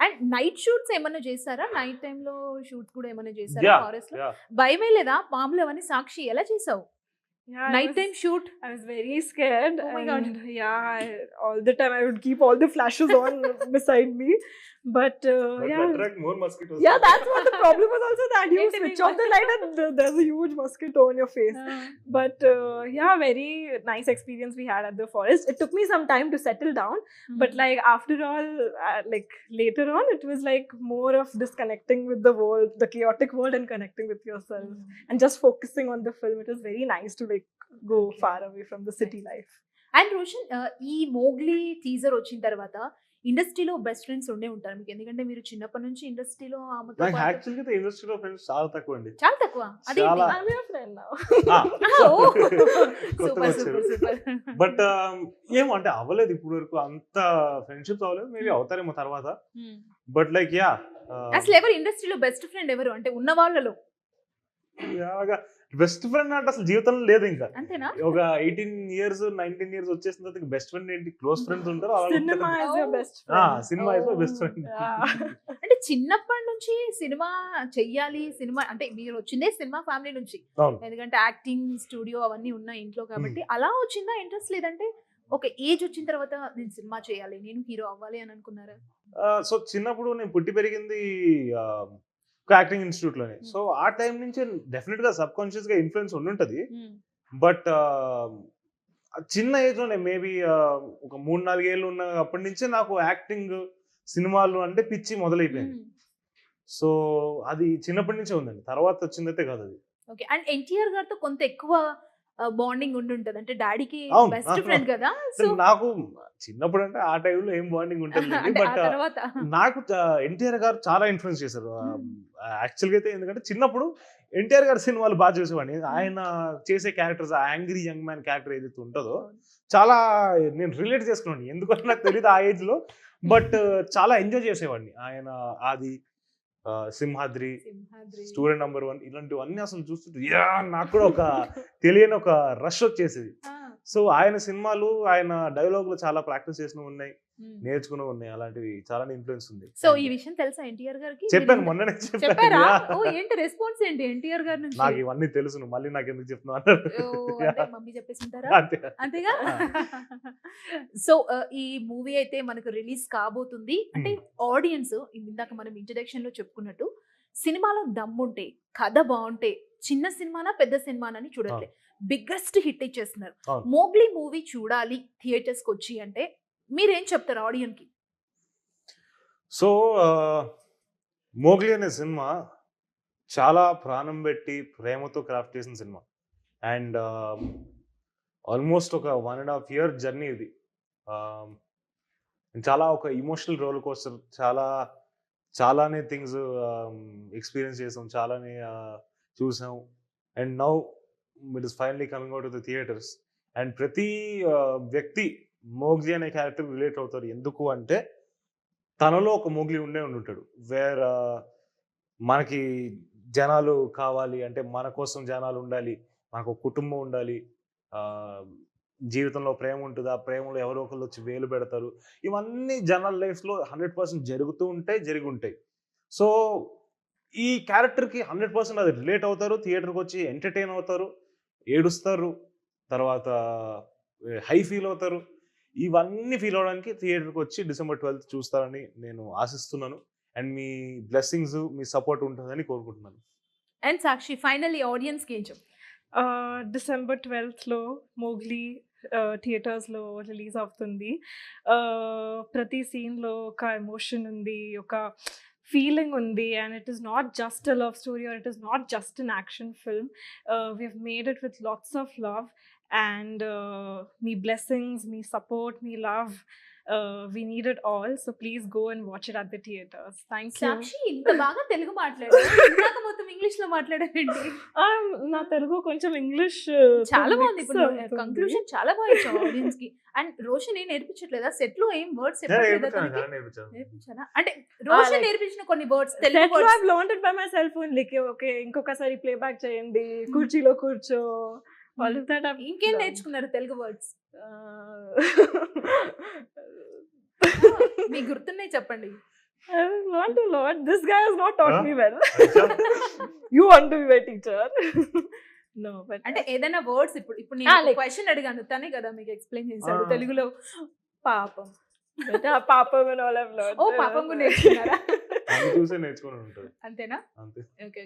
And night shoots ఏమైనా చేశారా night టైంలో షూట్స్ కూడా ఏమైనా చేశారా ఫారెస్ట్లో. భయమే లేదా పాములు అవన్నీ సాక్షి ఎలా చేసావు Yeah, was- time shoot I was very scared. Oh my God. and Yeah, I, all the time I would keep all the flashes on beside me. But, uh, But yeah. attract more mosquitoes. Yeah, that's what the problem was also that you Ain't it switch big off the light and th- there's a huge mosquito on your face. But uh, yeah, very nice experience we had at the forest. It took me some time to settle down, but like after all, uh, like later on, it was like more of disconnecting with the world, the chaotic world, and connecting with yourself, and just focusing on the film. It was very nice to like go far away from the city life. And Roshan ah, ఈ Mowgli teaser వచ్చిన తర్వాత ఇండస్ట్రీలో best friends ఉండే ఉంటారు మీకు. ఎందుకంటే మీరు చిన్నప్పటి నుంచి ఇండస్ట్రీలో నాకు ఇండస్ట్రీలో ఫ్రెండ్స్ చాలా తక్కువ అండి. చాలా తక్కువ? అదే చాలా. Super super. సూపర్. బట్ ఏమో అంటే అవ్వలేదు ఇప్పుడు వరకు అంత ఫ్రెండ్షిప్స్ అవ్వలేదు. మేబీ అవుతారేమో తర్వాత. బట్ లైక్ యా అసలు ఎవరు ఇండస్ట్రీలో బెస్ట్ ఫ్రెండ్ ఎవరు? అంటే ఉన్న వాళ్ళలో బెస్ట్ ఫ్రెండ్ అంటే అసలు జీవితంలో లేదు ఇంకా. అంతేనా? ఒక ఎయిటీన్ ఇయర్స్ నైన్టీన్ ఇయర్స్ వచ్చేసిన తర్వాత బెస్ట్ ఫ్రెండ్ ఏంటి? క్లోజ్ ఫ్రెండ్స్ ఉంటారు. సినిమా అయితే బెస్ట్ ఫ్రెండ్. అంటే చిన్నప్పటి నుంచి సినిమా చెయ్యాలి సినిమా అంటే మీరు వచ్చిందే సినిమా ఫ్యామిలీ నుంచి. ఎందుకంటే యాక్టింగ్ స్టూడియో అవన్నీ ఉన్నాయి ఇంట్లో కాబట్టి. అలా వచ్చిందా? ఇంట్రెస్ట్ లేదంటే ఒక ఏజ్ వచ్చిన తర్వాత నేను సినిమా చేయాలి నేను హీరో అవ్వాలి అని అనుకున్నారా? సో చిన్నప్పుడు నేను పుట్టి పెరిగింది యాక్టింగ్ ఇన్స్టిట్యూట్లోనే సో ఆ టైం నుంచి డెఫినెట్గా సబ్ కాన్షియస్గా ఇన్ఫ్లుయెన్స్ ఉండుంటది బట్ చిన్న ఏజ్లోనే మేబీ ఒక మూడు నాలుగేళ్ళు ఉన్న అప్పటి నుంచే నాకు యాక్టింగ్ సినిమాలు అంటే పిచ్చి మొదలైపోయింది. సో అది చిన్నప్పటి నుంచే ఉందండి. తర్వాత వచ్చిందైతే కాదు అది ఓకే. అండ్ ఎన్టీఆర్ గారితో కొంత ఎక్కువ బాండింగ్ ఉండి ఉంటది అంటే డాడీకి బెస్ట్. ఫ్రెండ్ కదా? సో నాకు చిన్నప్పుడు అంటే ఆ టైంలో ఏం బాండింగ్ ఉంటుంది బట్ నాకు ఎన్టీఆర్ గారు చాలా ఇన్ఫ్లుయెన్స్ చేశారు. యాక్చువల్గా అయితే ఎందుకంటే చిన్నప్పుడు ఎన్టీఆర్ గారి సినిమాలు బాగా చూసేవాడిని. ఆయన చేసే క్యారెక్టర్స్ ఆ యాంగ్రీ యంగ్ మ్యాన్ క్యారెక్టర్ ఏదైతే ఉంటుందో చాలా నేను రిలేట్ చేసుకున్నాను ఎందుకంటే నాకు తెలియదు ఆ ఏజ్లో. బట్ చాలా ఎంజాయ్ చేసేవాడిని. ఆయన అది సింహాద్రి. స్టూడెంట్ నంబర్ వన్ ఇలాంటివన్నీ అసలు చూస్తుంటే యా నాకు కూడా ఒక తెలియని ఒక రష్ వచ్చేసేది సో ఆయన సినిమాలు ఆయన డైలాగులు చాలా ప్రాక్టీస్ చేసినవి ఉన్నాయి ఉమ్. నేర్చుకున్నవి ఉన్నాయి. అలాంటివి చాలా ఇన్ఫ్లుయెన్స్ ఉంది. సో ఈ విషయం తెలుసా ఎన్టీఆర్ గారికి? చెప్పాను మొన్ననే చెప్పారా? చెప్పాను ఓ. ఏంటి రెస్పాన్స్ ఏంటి ఎన్టీఆర్ గారి నుంచి? నాకు ఇవన్నీ తెలుసు మళ్ళీ నాకు ఎందుకు చెప్తున్నావు అన్నారు మమ్మీ చెప్పేసి ఉంటారా అంతే. అంతేగా? సో ఈ మూవీ అయితే మనకు రిలీజ్ కాబోతుంది. అంటే ఆడియన్స్ ఇందాక మనం ఇంట్రడక్షన్లో చెప్పుకున్నట్టు సినిమాలో దమ్ముంటే కథ బాగుంటే చిన్న సినిమానా పెద్ద సినిమానని చూడట్లే. బిగ్గెస్ట్ హిట్ ఇచ్చేస్తున్నారు. మోగ్లీ మూవీ చూడాలి థియేటర్స్కి వచ్చి అంటే మీరేం చెప్తారు ఆడియన్కి సో మోగ్లీ అనే సినిమా చాలా ప్రాణం పెట్టి ప్రేమతో క్రాఫ్ట్ చేసిన సినిమా. అండ్ ఆల్మోస్ట్ ఒక one and half year journey ఇది. చాలా ఒక ఇమోషనల్ రోల్ కోస్టర్ చాలా చాలానే థింగ్స్ ఎక్స్పీరియన్స్ చేసాం చాలానే చూసాం. And now it is finally coming out the theatres. And ప్రతి వ్యక్తి మోగ్లీ అనే క్యారెక్టర్ రిలేట్ అవుతారు ఎందుకు అంటే తనలో ఒక మోగ్లీ ఉండే ఉండి ఉంటాడు వేర్ మనకి జనాలు కావాలి అంటే మన కోసం జనాలు ఉండాలి. మనకు ఒక కుటుంబం ఉండాలి. జీవితంలో ప్రేమ ఉంటుంది? ఆ ప్రేమలో ఎవరో ఒకళ్ళు వచ్చి వేలు పెడతారు. ఇవన్నీ జనాల లైఫ్లో హండ్రెడ్ పర్సెంట్ జరుగుతూ ఉంటాయి జరిగి ఉంటాయి. సో ఈ క్యారెక్టర్కి హండ్రెడ్ పర్సెంట్ అది రిలేట్ అవుతారు థియేటర్కి వచ్చి ఎంటర్టైన్ అవుతారు ఏడుస్తారు తర్వాత హై ఫీల్ అవుతారు. ఇవన్నీ ఫీల్ అవడానికి థియేటర్కి వచ్చి డిసెంబర్ ట్వెల్త్ చూస్తారని నేను ఆశిస్తున్నాను. అండ్ మీ బ్లెస్సింగ్స్ మీ సపోర్ట్ ఉంటుందని కోరుకుంటున్నాను. అండ్ సాక్షి ఫైనల్లీ ఆడియన్స్కి ఏం చెప్తారు డిసెంబర్ ట్వెల్త్లో మోగ్లీ థియేటర్స్లో రిలీజ్ అవుతుంది. ప్రతి సీన్లో ఒక ఎమోషన్ ఉంది ఒక ఫీలింగ్ ఉంది. And it is not just a love story or it is not just an action film. We have made it with lots of love and me blessings మీ support me love we need it all so please go and watch it at the theatres thank you Sakshi ఇంత బాగా తెలుగు మాట్లాడారు ఇందాక మొత్తం ఇంగ్లీష్లో మాట్లాడారండి నా తెలుగు కొంచెం ఇంగ్లీష్ చాలా బాగుంది. ఇప్పుడు కంక్లూజన్ చాలా బాగా ఇచ్చావు ఆడియన్స్కి. అండ్ రోషన్ ఏం నేర్పించట్లేదా? సెట్లో ఏం వర్డ్స్ నేను నేర్పించాను, చాలా అంటే రోషన్ నేర్పించిన కొన్ని words Telugu words. Learn by myself only okay ఇంకొకసారి ప్లే బ్యాక్ చేయండి కుర్చీలో కూర్చో. ఇంకేం నేర్చుకున్నారు తెలుగు వర్డ్స్ మీకు గుర్తున్నాయి చెప్పండి I want to learn. This guy has not taught Huh? me well. Acha. you want to be my teacher? no, but అంటే ఏదైనా వర్డ్స్ ఇప్పుడు ఇప్పుడు నేను క్వశ్చన్ అడిగాను తనే కదా మీకు ఎక్స్ప్లెయిన్ చేశాడు. తెలుగులో పాపం learned. ఓ పాపం కూడా నేర్చుకున్నారా చూసే నేర్చుకుని ఉంటుంది అంతేనా అంతే ఓకే